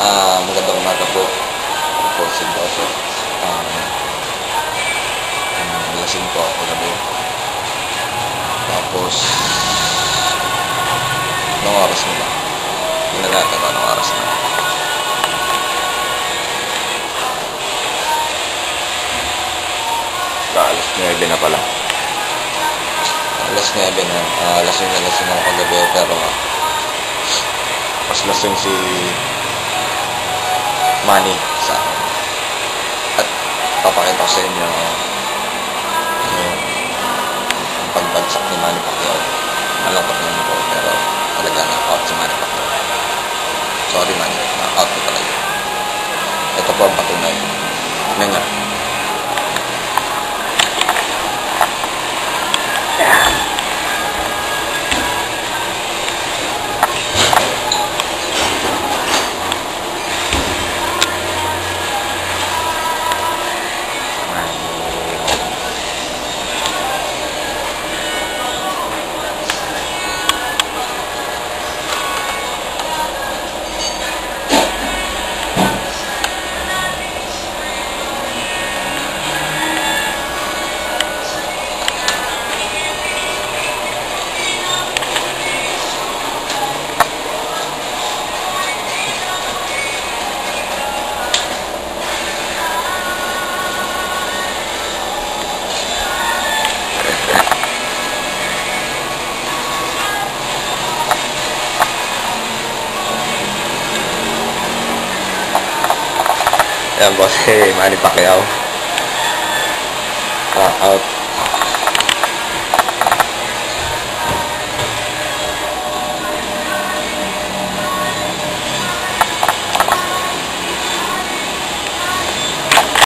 Ah, magandang umaga po. Ako si Boso. Um, um, lasing po ako gabi. Tapos, anong oras na ba? Hindi na natin anong oras na. Ba, alas 9 na pala. Alas 9 na. Ah, lasing na lasing ako kagabi pero mas lasing si Manny sa. At papakita ko sa inyo yung pagbagsak ni Manny Pacquiao. Malungkot naman po pero talaga na-out si Manny Pacquiao. Sorry Manny, na-out ko talaga. Ito po ang patunay. Ano nga? Yan boss, hey, Manny Pacquiao. Ah, out.